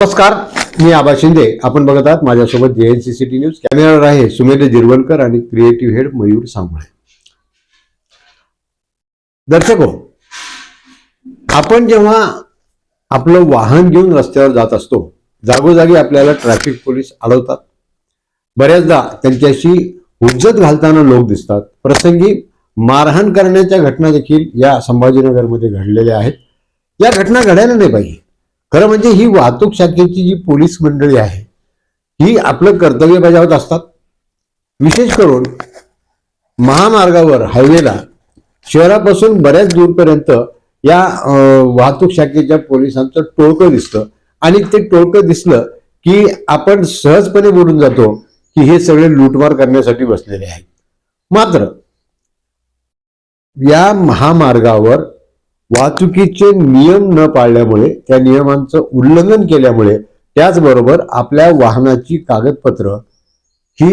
नमस्कार मी आबा शिंदे. आपण बघत आहात माझ्यासोबत जेएनसी टी न्यूज. कॅमेरावर आहे सुमेध जिरवणकर आणि क्रिएटिव्ह हेड मयूर सांगोळे दर्शक आपण जेव्हा आपलं वाहन घेऊन रस्त्यावर जात असतो जागोजागी आपल्याला ट्रॅफिक पोलीस अडवतात बऱ्याचदा त्यांच्याशी हुज्जत घालताना लोक दिसतात. प्रसंगी मारहाण करण्याच्या घटना देखील या संभाजीनगरमध्ये घडलेल्या आहेत. या घटना घडायला नाही पाहिजे. खरं म्हणजे ही वाहतूक शाखेची जी पोलीस मंडळी आहे ही आपलं कर्तव्य बजावत असतात. विशेष करून महामार्गावर हायवेला शहरापासून बऱ्याच दूरपर्यंत या वाहतूक शाखेच्या पोलिसांचं टोळकं दिसतं. आणि ते टोळकं दिसलं की आपण सहजपणे बोलून जातो की हे सगळे लूटमार करण्यासाठी बसलेले आहेत. मात्र या महामार्गावर वाहतुकीचे नियम न पाळल्यामुळे त्या नियमांचं उल्लंघन केल्यामुळे त्याचबरोबर आपल्या वाहनाची कागदपत्र ही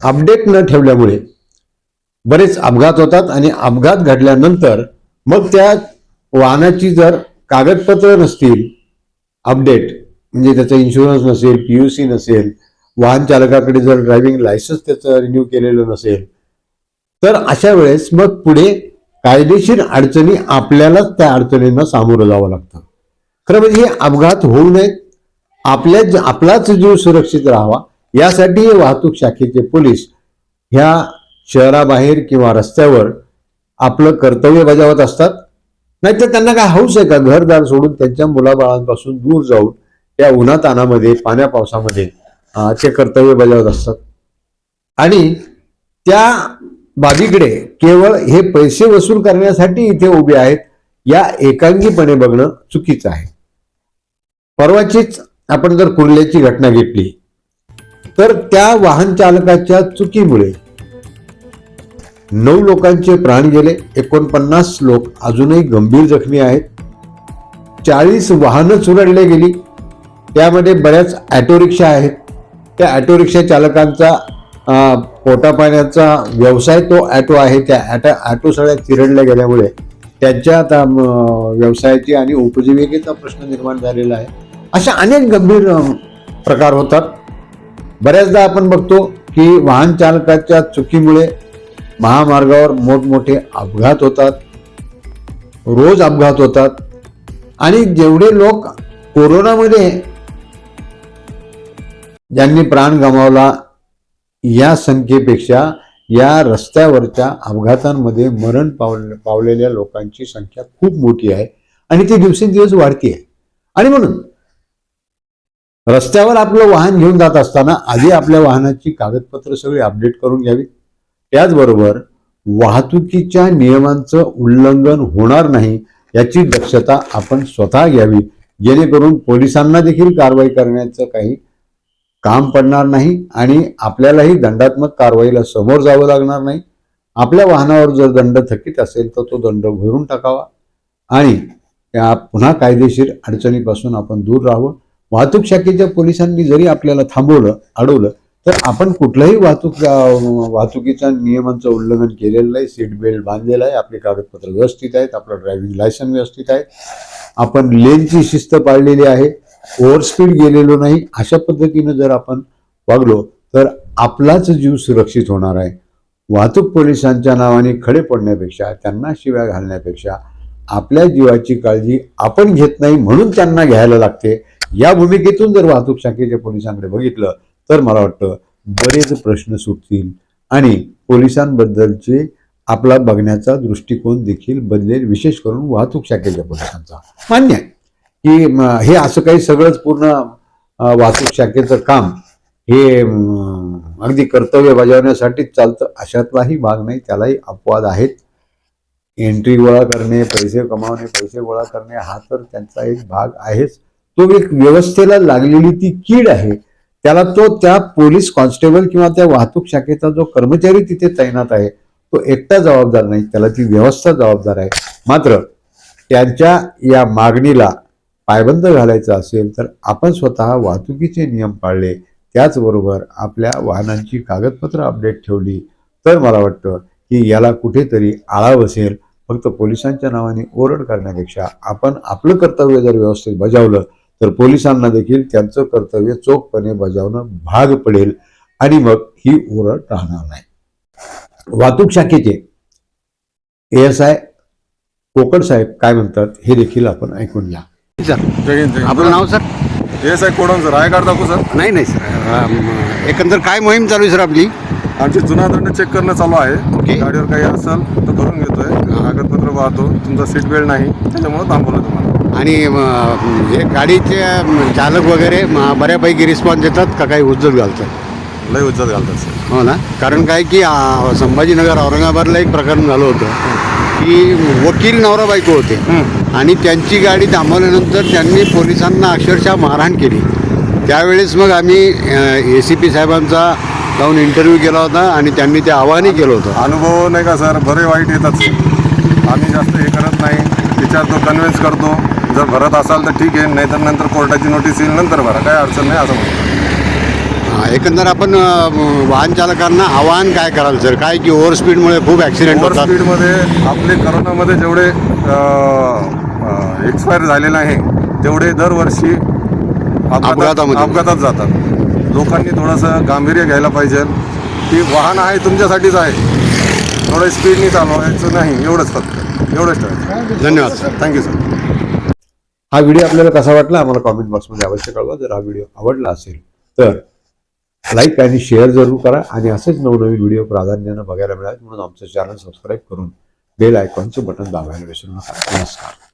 अपडेट न ठेवल्यामुळे बरेच अपघात होतात आणि अपघात घडल्यानंतर मग त्या वाहनाची जर कागदपत्र नसतील अपडेट म्हणजे त्याचा इन्शुरन्स नसेल पी यू सी नसेल वाहन चालकाकडे जर ड्रायव्हिंग लायसन्स त्याचं रिन्यू केलेलं नसेल तर अशा वेळेस मग पुढे कायदेशीर अडचणी आपल्यालाच त्या अडचणींना सामोरं जावं लागतं. खरं म्हणजे हे अपघात होऊ नयेत. आपल्या आपलाच जीव सुरक्षित राहावा. यासाठी हे वाहतूक शाखेचे पोलीस ह्या शहराबाहेर किंवा रस्त्यावर आपलं कर्तव्य बजावत असतात. नाहीतर त्यांना काय हौस आहे का? घरदार सोडून त्यांच्या मुलाबाळांपासून दूर जाऊन त्या उन्हातानामध्ये पाण्या पावसामध्ये ते कर्तव्य बजावत असतात. आणि त्या बाबीकडे केवळ हे पैसे वसूल करण्यासाठी इथे उभे आहेत या एकांगीपणे बघणं चुकीचं आहे. परवाचीच आपण जर कुर्ल्याची घटना घेतली तर त्या वाहन चालकाच्या चुकीमुळे नऊ लोकांचे प्राण गेले एकोणपन्नास लोक अजूनही गंभीर जखमी आहेत चाळीस वाहनं चुरडले गेली त्यामध्ये बऱ्याच ऑटो रिक्षा आहेत. त्या ऑटो रिक्षा चालकांचा पोटापाण्याचा व्यवसाय तो ॲटो आहे. त्या ॲटो ॲटो सगळ्या चिरडल्या गेल्यामुळे त्यांच्या आता व्यवसायाची आणि उपजीविकेचा प्रश्न निर्माण झालेला आहे. अशा अनेक गंभीर प्रकार होतात. बऱ्याचदा आपण बघतो की वाहन चालकाच्या चुकीमुळे महामार्गावर मोठमोठे अपघात होतात. रोज अपघात होतात. आणि जेवढे लोक कोरोनामध्ये ज्यांनी प्राण गमावला या संख्येपेक्षा या रस्त्यावरच्या अपघातांमध्ये मरण पावले पावलेल्या लोकांची संख्या खूप मोठी आहे आणि ती दिवसेंदिवस वाढती आहे आणि म्हणून रस्त्यावर आपलं वाहन घेऊन जात असताना आधी आपल्या वाहनाची कागदपत्र सगळी अपडेट करून घ्यावी. त्याचबरोबर वाहतुकीच्या नियमांचं उल्लंघन होणार नाही याची दक्षता आपण स्वतः घ्यावी जेणेकरून पोलिसांना देखील कारवाई करण्याचं काही काम पडणार नाही आणि आपल्यालाही दंडात्मक कारवाईला समोर जावं लागणार नाही. आपल्या वाहनावर जर दंड थकीत असेल तर तो दंड भरून टाकावा. आणि त्या पुन्हा कायदेशीर अडचणीपासून आपण दूर राहावं. वाहतूक शाखेच्या पोलिसांनी जरी आपल्याला थांबवलं अडवलं तर आपण कुठलंही वाहतूक वाहतुकीच्या नियमांचं उल्लंघन केलेलं नाही. सीट बेल्ट बांधलेलं आहे. आपले कागदपत्र व्यवस्थित आहेत. आपलं ड्रायव्हिंग लायसन व्यवस्थित आहे. आपण लेनची शिस्त पाळलेली आहे. ओव्हरस्पीड गेलेलो नाही अशा पद्धतीनं जर आपण वागलो तर आपलाच जीव सुरक्षित होणार आहे. वाहतूक पोलिसांच्या नावाने खडे पडण्यापेक्षा त्यांना शिव्या घालण्यापेक्षा आपल्या जीवाची काळजी आपण घेत नाही म्हणून त्यांना घ्यायला लागते. या भूमिकेतून जर वाहतूक शाखेच्या पोलिसांकडे बघितलं तर मला वाटतं बरेच प्रश्न सुटतील आणि पोलिसांबद्दलचे आपला बघण्याचा दृष्टिकोन देखील बदलेल विशेष करून वाहतूक शाखेच्या पोलिसांचा. मान्य आहे. की हे असं काही सगळंच पूर्ण वाहतूक शाखेचं काम हे अगदी कर्तव्य बजावण्यासाठीच चालतं अशातलाही भाग नाही त्यालाही अपवाद आहेत. एंट्री गोळा करणे पैसे कमावणे पैसे गोळा करणे हा तर त्यांचा एक भाग आहेच. तो एक व्यवस्थेला लागलेली ती कीड आहे त्याला तो त्या पोलीस कॉन्स्टेबल किंवा त्या वाहतूक शाखेचा जो कर्मचारी तिथे तैनात आहे तो एकटा जबाबदार नाही त्याला ती व्यवस्था जबाबदार आहे. मात्र त्यांच्या या मागणीला पायबंद घालायचा असेल तर आपण स्वतः वाहतुकीचे नियम पाळले. त्याचबरोबर आपल्या वाहनांची कागदपत्र अपडेट ठेवली. तर मला वाटतं की याला कुठेतरी आळा बसेल. फक्त पोलिसांच्या नावाने ओरड करण्यापेक्षा आपण आपलं कर्तव्य जर व्यवस्थित बजावलं तर पोलिसांना देखील त्यांचं कर्तव्य चोखपणे बजावणं भाग पडेल आणि मग ही ओरड राहणार नाही. वाहतूक शाखेचे एस आय कोकण साहेब काय म्हणतात हे देखील आपण ऐकून घ्या. सर. जगीन आपलं नाव सर? हे साहेब कोडून सर आहे काढता सर. नाही नाही सर. अम, एकंदर काय मोहीम चालू आहे सर आपली? आमची जुना दंड चेक करणं चालू आहे. ओके. गाडीवर काही असेल तर भरून घेतोय. कागदपत्र वाहतो. तुमचा सीट बेल्ट नाही. त्याच्यामुळे थांबवलं तुम्हाला. आणि अम, हे गाडीचे अम, चालक वगैरे म, बऱ्यापैकी रिस्पॉन्स देतात का? काही उज्जत घालतात? लय उज्जत घालतात सर. हो ना? कारण काय की आ, संभाजीनगर औरंगाबादला एक प्रकरण झालं होतं. की वकील नवरा बायको होते. आणि त्यांची गाडी थांबवल्यानंतर त्यांनी पोलिसांना अक्षरशः मारहाण केली. त्यावेळेस मग आम्ही ए सी पी साहेबांचा जाऊन इंटरव्ह्यू केला होता आणि त्यांनी ते आवाहनही केलं होतं. अनुभव नाही का सर? बरे वाईट येतात. आम्ही जास्त हे करत नाही. त्याच्यात तो कन्व्हिन्स करतो. जर भरत असाल तर ठीक आहे नाहीतर नंतर कोर्टाची नोटीस येईल नंतर भरा. काय अडचण नाही असं म्हणतो. एकंदर आपण वाहन चालकांना आवाहन काय कराल सर? काय की ओव्हर स्पीडमुळे खूप ॲक्सिडेंट ओव्हर होतात. स्पीडमध्ये आपले करोनामध्ये जेवढे एक्सपायर झालेले आहे तेवढे दरवर्षी अपघातात अपघातामध्ये. अपघातात जातात. लोकांनी थोडंसं गांभीर्य घ्यायला पाहिजे. की वाहन आहे तुमच्यासाठीच आहे. थोडं स्पीडनी चालवायचं नाही एवढंच फक्त. एवढंच ठेवायचं धन्यवाद सर. थँक्यू सर हा व्हिडिओ आपल्याला कसा वाटला आम्हाला कॉमेंट बॉक्समध्ये अवश्य कळवा. जर हा व्हिडिओ आवडला असेल तर लाईक आणि शेअर जरूर करा आणि असेच नवनवीन व्हिडिओ प्राधान्यानं बघायला मिळाले म्हणून आमचं चॅनल सबस्क्राईब करून बेल आयकॉनचं बटन दाबायला विसरू नका. नमस्कार.